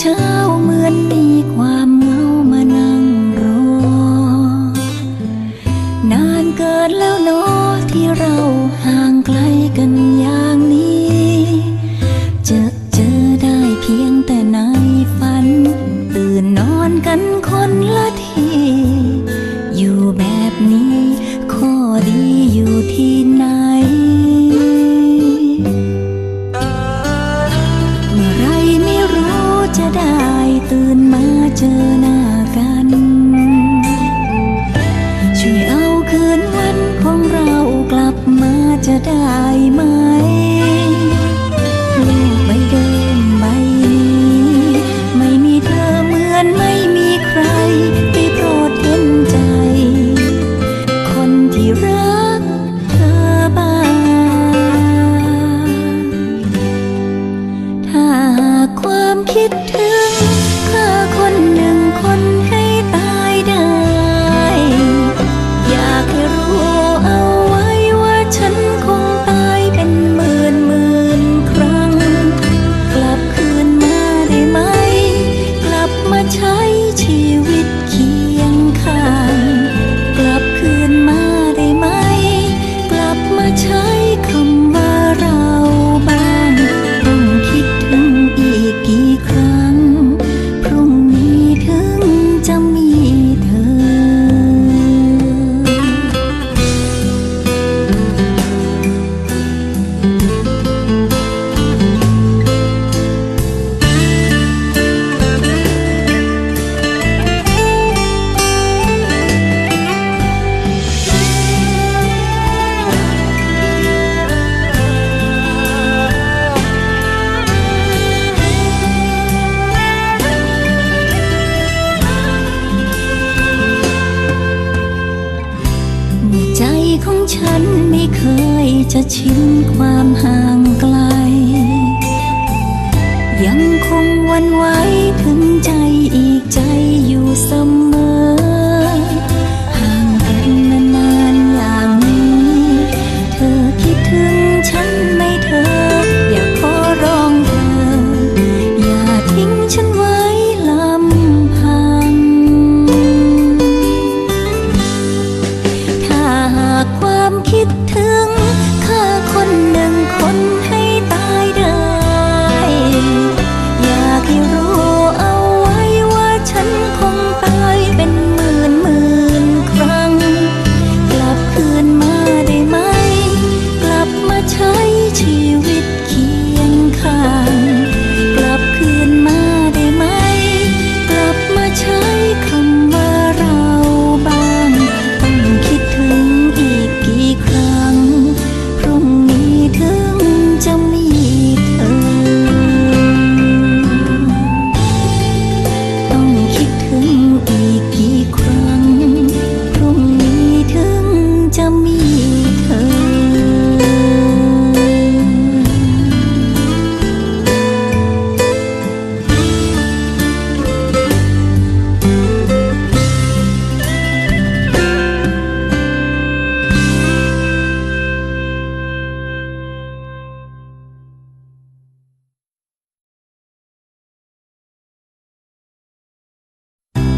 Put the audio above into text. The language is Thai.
เช้าเหมือนตีความเมามานั่งรอนานเกินแล้วนาที่เราห่างไกลกันอย่างนี้จอเจอได้เพียงแต่ในฝัน ตื่นนอนกันคนละที อยู่แบบนี้ จะได้ไหม ฉันไม่เคยจะชินความห่างไกล ยังคงวันไหวถึงใจอีกใจอยู่เสมอ ความคิดถึงข้าคนหนึ่ง